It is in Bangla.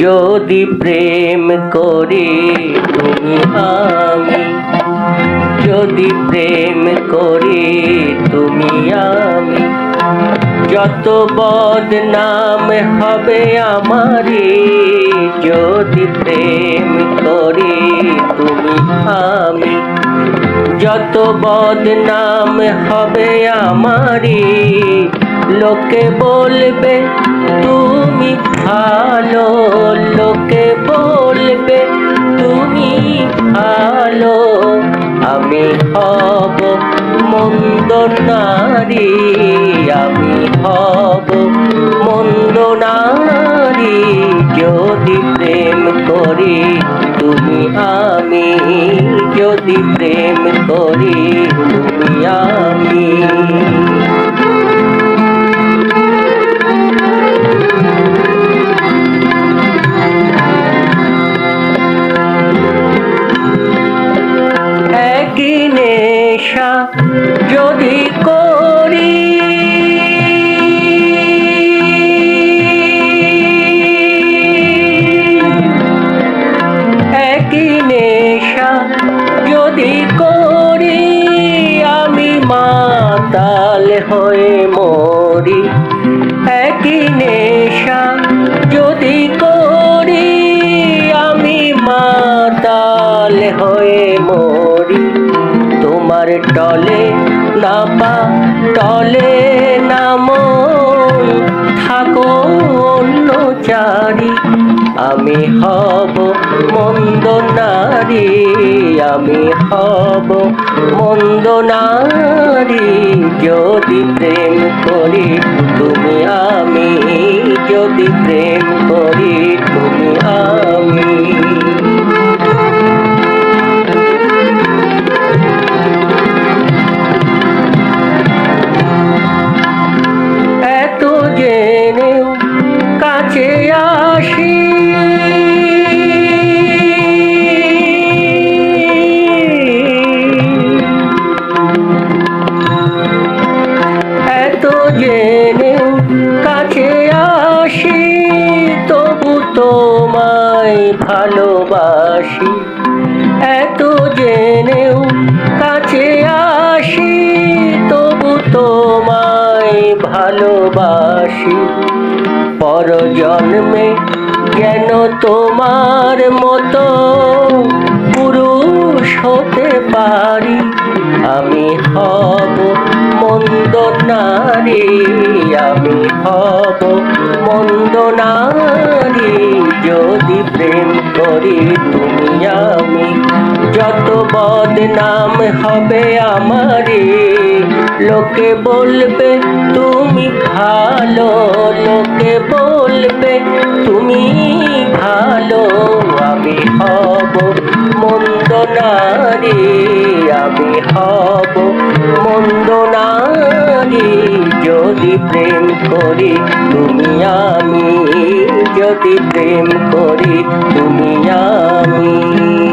যদি প্রেম করি তুমি আমি, যদি প্রেম করি তুমি আমি, যত বদনাম হবে আমারই, যদি প্রেম করি তুমি আমি, যত বদনাম হবে আমারই লোকে বলবে, তুমি ভালো লোকে বলবে, তুমি ভালো। আমি হব মন্দ নারী, আমি হব মন্দ নারী। যদি প্রেম করি, তুমি আমি যদি প্রেম যদি করি। একই নেশা যদি করি, আমি মাতাল হয়ে মরি। একই নেশা যদি করি, আমি মাতাল হয়ে মরি। টলে না পা টলে না মন থাকো অন্য চারি, আমি হব মন্দ নারী, আমি হব মন্দ নারী। যদি প্রেম করি, তুমি আমি, যদি প্রেম করি, তুমি আসি। এত জেনেও কাছে আসি, তবু তোমায় ভালোবাসি। এত জেনেও কাছে আসি, তবু তোমায় ভালোবাসি। পর জন্মে যেন তোমার মতো পুরুষ হতে পারি? আমি হব মন্দ নারী, আমি হব মন্দ নারী। যদি প্রেম করি তুমি আমি, যত বদনাম হবে আমারই। লোকে বলবে, তুমি ভালো লোকে বলবে, তুমি ভালো। আমি হব মন্দ নারী, আমি হব মন্দ নারী। যদি প্রেম করি, তুমি আমি। যদি প্রেম করি, তুমি আমি।